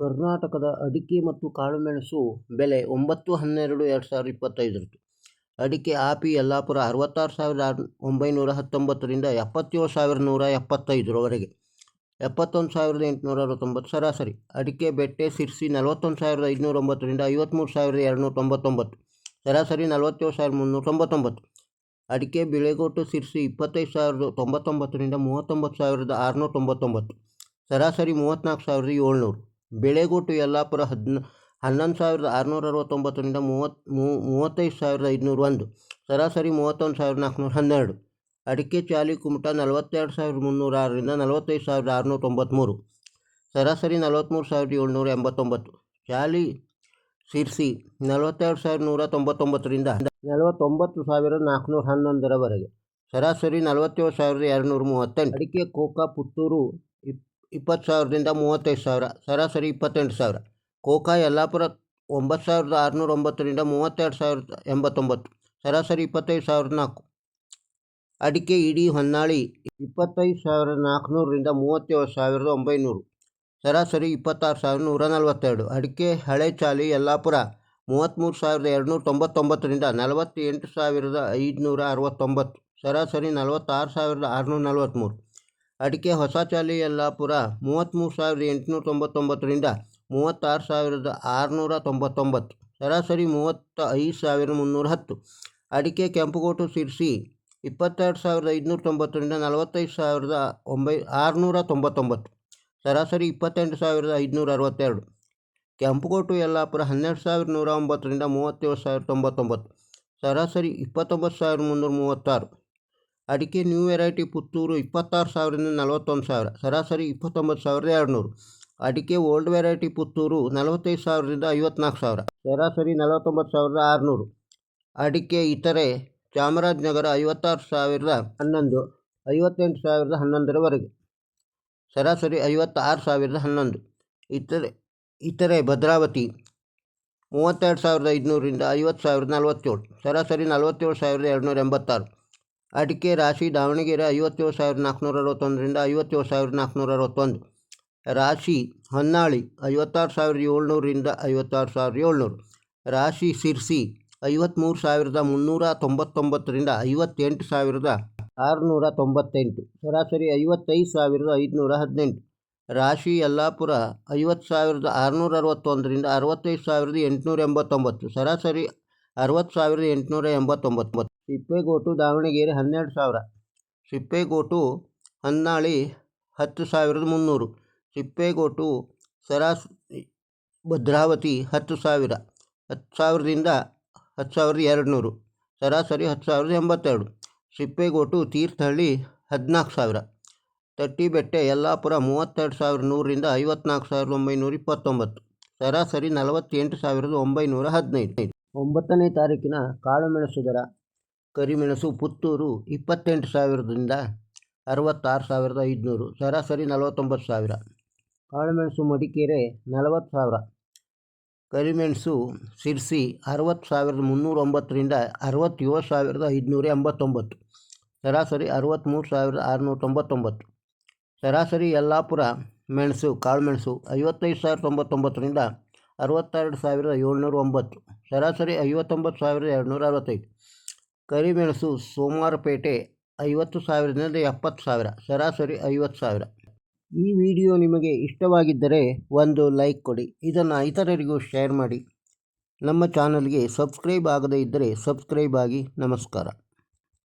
ಕರ್ನಾಟಕದ ಅಡಿಕೆ ಮತ್ತು ಕಾಳುಮೆಣಸು ಬೆಲೆ ಒಂಬತ್ತು ಹನ್ನೆರಡು ಎರಡು ಸಾವಿರದ ಇಪ್ಪತ್ತೈದರದ್ದು. ಅಡಿಕೆ ಆಪಿ ಯಲ್ಲಾಪುರ ಅರವತ್ತಾರು ಸಾವಿರದ ಒಂಬೈನೂರ ಹತ್ತೊಂಬತ್ತರಿಂದ ಎಪ್ಪತ್ತೇಳು ಸಾವಿರದ ನೂರ ಎಪ್ಪತ್ತೈದರವರೆಗೆ. ಎಪ್ಪತ್ತೊಂದು ಸಾವಿರದ ಎಂಟುನೂರ ಅರವತ್ತೊಂಬತ್ತು ಸರಾಸರಿ. ಅಡಿಕೆ ಬೆಟ್ಟೆ ಸಿರ್ಸಿ ನಲವತ್ತೊಂದು ಸಾವಿರದ ಐದುನೂರ ಒಂಬತ್ತರಿಂದ ಐವತ್ತ್ಮೂರು ಸಾವಿರದ ಎರಡುನೂರ ತೊಂಬತ್ತೊಂಬತ್ತು. ಸರಾಸರಿ ನಲವತ್ತೇಳು ಸಾವಿರದ ಮುನ್ನೂರ ತೊಂಬತ್ತೊಂಬತ್ತು. ಅಡಿಕೆ ಬಿಳೆಗೋಟು ಸಿರ್ಸಿ ಇಪ್ಪತ್ತೈದು ಸಾವಿರದ ತೊಂಬತ್ತೊಂಬತ್ತರಿಂದ ಮೂವತ್ತೊಂಬತ್ತು ಸಾವಿರದ ಆರುನೂರ ತೊಂಬತ್ತೊಂಬತ್ತು. ಸರಾಸರಿ ಮೂವತ್ತ್ನಾಲ್ಕು ಸಾವಿರದ ಏಳ್ನೂರು. ಬೆಳೆಗೋಟು ಯಲ್ಲಾಪುರ ಹದಿನ, ಹನ್ನೊಂದು ಸಾವಿರದ ಆರುನೂರ ಅರವತ್ತೊಂಬತ್ತರಿಂದ ಮೂವತ್ತು ಮೂವತ್ತೈದು ಸಾವಿರದ ಐದುನೂರ ಒಂದು ಸರಾಸರಿ ಮೂವತ್ತೊಂದು ಸಾವಿರದ ನಾಲ್ಕುನೂರ ಹನ್ನೆರಡು, ಅಡಿಕೆ ಚಾಲಿ ಕುಮಟ ನಲವತ್ತೆರಡು ಸಾವಿರದ ಮುನ್ನೂರ ಆರರಿಂದ ನಲವತ್ತೈದು ಸಾವಿರದ ಆರುನೂರ ತೊಂಬತ್ತ್ಮೂರು ಸರಾಸರಿ ನಲವತ್ತ್ಮೂರು ಸಾವಿರದ ಏಳ್ನೂರ ಎಂಬತ್ತೊಂಬತ್ತು, ಚಾಲಿ ಸಿರ್ಸಿ ನಲವತ್ತೆರಡು ಸಾವಿರದ ನೂರ ತೊಂಬತ್ತೊಂಬತ್ತರಿಂದ ನಲವತ್ತೊಂಬತ್ತು ಸಾವಿರದ ನಾಲ್ಕುನೂರ ಹನ್ನೊಂದರವರೆಗೆ, ಸರಾಸರಿ ನಲವತ್ತೇಳು ಸಾವಿರದ ಎರಡುನೂರ ಮೂವತ್ತೆಂಟು, ಅಡಿಕೆ, ಕೋಕಾ, ಪುತ್ತೂರು ಇಪ್ ಇಪ್ಪತ್ತು ಸಾವಿರದಿಂದ ಮೂವತ್ತೈದು ಸಾವಿರ, ಸರಾಸರಿ ಇಪ್ಪತ್ತೆಂಟು ಸಾವಿರ. ಕೋಕಾ ಯಲ್ಲಾಪುರ ಒಂಬತ್ತು ಸಾವಿರದ ಆರುನೂರ ಒಂಬತ್ತರಿಂದ ಮೂವತ್ತೆರಡು ಸಾವಿರದ ಎಂಬತ್ತೊಂಬತ್ತು, ಸರಾಸರಿ ಇಪ್ಪತ್ತೈದು ಸಾವಿರದ ನಾಲ್ಕು. ಅಡಿಕೆ ಇಡೀ ಹೊನ್ನಾಳಿ ಇಪ್ಪತ್ತೈದು ಸಾವಿರದ ನಾಲ್ಕುನೂರರಿಂದ ಮೂವತ್ತೇಳು ಸಾವಿರದ ಒಂಬೈನೂರು, ಸರಾಸರಿ ಇಪ್ಪತ್ತಾರು ಸಾವಿರದ ನೂರ ನಲವತ್ತೆರಡು. ಅಡಿಕೆ ಹಳೆ ಚಾಲಿ ಯಲ್ಲಾಪುರ ಮೂವತ್ತ್ಮೂರು ಸಾವಿರದ ಎರಡುನೂರ ತೊಂಬತ್ತೊಂಬತ್ತರಿಂದ ನಲವತ್ತೆಂಟು ಸಾವಿರದ ಐದುನೂರ ಅರವತ್ತೊಂಬತ್ತು, ಸರಾಸರಿ ನಲವತ್ತಾರು ಸಾವಿರದ ಆರುನೂರ ನಲವತ್ತ್ಮೂರು. ಅಡಿಕೆ ಹೊಸ ಚಾಲಿ ಯಲ್ಲಾಪುರ ಮೂವತ್ತ್ಮೂರು ಸಾವಿರದ ಎಂಟುನೂರ ತೊಂಬತ್ತೊಂಬತ್ತರಿಂದ ಮೂವತ್ತಾರು ಸಾವಿರದ ಆರುನೂರ ತೊಂಬತ್ತೊಂಬತ್ತು. ಸರಾಸರಿ ಮೂವತ್ತ ಐದು ಸಾವಿರದ ಮುನ್ನೂರ ಹತ್ತು. ಅಡಿಕೆ ಕೆಂಪುಗೋಟು ಸಿರ್ಸಿ, ಇಪ್ಪತ್ತೆರಡು ಸಾವಿರದ ಐದುನೂರ ತೊಂಬತ್ತರಿಂದ ನಲವತ್ತೈದು ಸಾವಿರದ ಒಂಬೈ, ಆರುನೂರ ತೊಂಬತ್ತೊಂಬತ್ತು. ಸರಾಸರಿ ಇಪ್ಪತ್ತೆಂಟು ಸಾವಿರದ ಐದುನೂರ ಅರವತ್ತೆರಡು. ಕೆಂಪುಗೋಟು ಯಲ್ಲಾಪುರ, ಹನ್ನೆರಡು ಸಾವಿರದ ನೂರ ಒಂಬತ್ತರಿಂದ ಮೂವತ್ತೇಳು ಸಾವಿರದ ತೊಂಬತ್ತೊಂಬತ್ತು. ಸರಾಸರಿ ಇಪ್ಪತ್ತೊಂಬತ್ತು ಸಾವಿರದ ಮುನ್ನೂರ ಮೂವತ್ತಾರು. ಅಡಿಕೆ ನ್ಯೂ ವೆರೈಟಿ ಪುತ್ತೂರು ಇಪ್ಪತ್ತಾರು ಸಾವಿರದಿಂದ ನಲವತ್ತೊಂದು ಸಾವಿರ, ಸರಾಸರಿ ಇಪ್ಪತ್ತೊಂಬತ್ತು ಸಾವಿರದ ಎರಡುನೂರು. ಅಡಿಕೆ ಓಲ್ಡ್ ವೆರೈಟಿ ಪುತ್ತೂರು ನಲವತ್ತೈದು ಸಾವಿರದಿಂದ ಐವತ್ನಾಲ್ಕು ಸಾವಿರ, ಸರಾಸರಿ ನಲವತ್ತೊಂಬತ್ತು ಸಾವಿರದ ಆರುನೂರು. ಅಡಿಕೆ ಇತರೆ ಚಾಮರಾಜನಗರ ಐವತ್ತಾರು ಸಾವಿರದ ಹನ್ನೊಂದು, ಐವತ್ತೆಂಟು ಸಾವಿರದ ಹನ್ನೊಂದರವರೆಗೆ, ಸರಾಸರಿ ಐವತ್ತಾರು ಸಾವಿರದ ಹನ್ನೊಂದು. ಇತರೆ ಇತರೆ ಭದ್ರಾವತಿ ಮೂವತ್ತೆರಡು ಸಾವಿರದ ಐದುನೂರಿಂದ ಐವತ್ತು ಸಾವಿರದ ನಲವತ್ತೇಳು, ಸರಾಸರಿ ನಲವತ್ತೇಳು ಸಾವಿರದ ಎರಡುನೂರ ಎಂಬತ್ತಾರು. ಅಡಿಕೆ ರಾಶಿ ದಾವಣಗೆರೆ ಐವತ್ತೇಳು ಸಾವಿರದ ನಾಲ್ಕುನೂರ ಅರವತ್ತೊಂದರಿಂದ ಐವತ್ತೇಳು ಸಾವಿರದ ನಾಲ್ಕುನೂರ ಅರವತ್ತೊಂದು. ರಾಶಿ ಹೊನ್ನಾಳಿ ಐವತ್ತಾರು ಸಾವಿರದ ಏಳ್ನೂರಿಂದ ಐವತ್ತಾರು ಸಾವಿರದ ಏಳ್ನೂರು. ರಾಶಿ ಸಿರ್ಸಿ ಐವತ್ತ್ಮೂರು ಸಾವಿರದ ಮುನ್ನೂರ ತೊಂಬತ್ತೊಂಬತ್ತರಿಂದ ಐವತ್ತೆಂಟು ಸಾವಿರದ ಆರುನೂರ ತೊಂಬತ್ತೆಂಟು. ಸರಾಸರಿ ಐವತ್ತೈದು ಸಾವಿರದ ಐದುನೂರ ಹದಿನೆಂಟು. ರಾಶಿ ಯಲ್ಲಾಪುರ ಐವತ್ತು ಸಾವಿರದ ಆರುನೂರ ಅರವತ್ತೊಂದರಿಂದ ಅರವತ್ತೈದು ಸಾವಿರದ ಎಂಟುನೂರ ಎಂಬತ್ತೊಂಬತ್ತು. ಸರಾಸರಿ ಅರವತ್ತು ಸಾವಿರದ ಎಂಟುನೂರ ಎಂಬತ್ತೊಂಬತ್ತು. ಸಿಪ್ಪೆಗೋಟು ದಾವಣಗೆರೆ ಹನ್ನೆರಡು ಸಾವಿರ. ಸಿಪ್ಪೆಗೋಟು ಹೊನ್ನಾಳಿ ಹತ್ತು ಸಾವಿರದ ಮುನ್ನೂರು. ಸಿಪ್ಪೆಗೋಟು ಸರಾಸ್ ಭದ್ರಾವತಿ ಹತ್ತು ಸಾವಿರ. ಹತ್ತು ಸಾವಿರದಿಂದ ಹತ್ತು ಸಾವಿರದ ಎರಡು ನೂರು ಸರಾಸರಿ ಹತ್ತು ಸಾವಿರದ ಎಂಬತ್ತೆರಡು. ಸಿಪ್ಪೆಗೋಟು ತೀರ್ಥಹಳ್ಳಿ ಹದಿನಾಲ್ಕು ಸಾವಿರ. ತಟ್ಟಿಬೆಟ್ಟೆ ಯಲ್ಲಾಪುರ ಮೂವತ್ತೆರಡು ಸಾವಿರದ ನೂರರಿಂದ ಐವತ್ನಾಲ್ಕು ಸಾವಿರದ ಒಂಬೈನೂರ ಇಪ್ಪತ್ತೊಂಬತ್ತು. ಸರಾಸರಿ ನಲವತ್ತೆಂಟು ಸಾವಿರದ ಒಂಬೈನೂರ ಹದಿನೈದು. ಒಂಬತ್ತನೇ ತಾರೀಕಿನ ಕಾಳುಮೆಣಸು ದರ ಕರಿಮೆಣಸು ಪುತ್ತೂರು ಇಪ್ಪತ್ತೆಂಟು ಸಾವಿರದಿಂದ ಅರವತ್ತಾರು ಸಾವಿರದ ಐದುನೂರು, ಸರಾಸರಿ ನಲವತ್ತೊಂಬತ್ತು ಸಾವಿರ. ಕಾಳುಮೆಣಸು ಮಡಿಕೇರೆ ನಲವತ್ತು ಸಾವಿರ. ಕರಿಮೆಣಸು ಸಿರ್ಸಿ ಅರವತ್ತು ಸಾವಿರದ ಮುನ್ನೂರ ಒಂಬತ್ತರಿಂದ ಅರವತ್ತೇಳು ಸಾವಿರದ ಐದುನೂರ ಎಂಬತ್ತೊಂಬತ್ತು. ಸರಾಸರಿ ಅರವತ್ತ್ಮೂರು ಸಾವಿರದ ಆರುನೂರ ತೊಂಬತ್ತೊಂಬತ್ತು. ಸರಾಸರಿ ಯಲ್ಲಾಪುರ ಮೆಣಸು, ಕಾಳುಮೆಣಸು ಐವತ್ತೈದು ಸಾವಿರದ ತೊಂಬತ್ತೊಂಬತ್ತರಿಂದ ಅರವತ್ತೆರಡು ಸಾವಿರದ ಏಳ್ನೂರ ಒಂಬತ್ತು. ಸರಾಸರಿ ಐವತ್ತೊಂಬತ್ತು ಸಾವಿರದ ಎರಡುನೂರ ಅರವತ್ತೈದು. ಕರಿಮೆಣಸು ಸೋಮವಾರಪೇಟೆ ಐವತ್ತು ಸಾವಿರದಿಂದ ಎಪ್ಪತ್ತು ಸಾವಿರ, ಸರಾಸರಿ ಐವತ್ತು ಸಾವಿರ. ಈ ವಿಡಿಯೋ ನಿಮಗೆ ಇಷ್ಟವಾಗಿದ್ದರೆ ಒಂದು ಲೈಕ್ ಕೊಡಿ. ಇದನ್ನು ಇತರರಿಗೂ ಶೇರ್ ಮಾಡಿ. ನಮ್ಮ ಚಾನಲ್ಗೆ ಸಬ್ಸ್ಕ್ರೈಬ್ ಆಗದೇ ಇದ್ದರೆ ಸಬ್ಸ್ಕ್ರೈಬ್ ಆಗಿ ನಮಸ್ಕಾರ.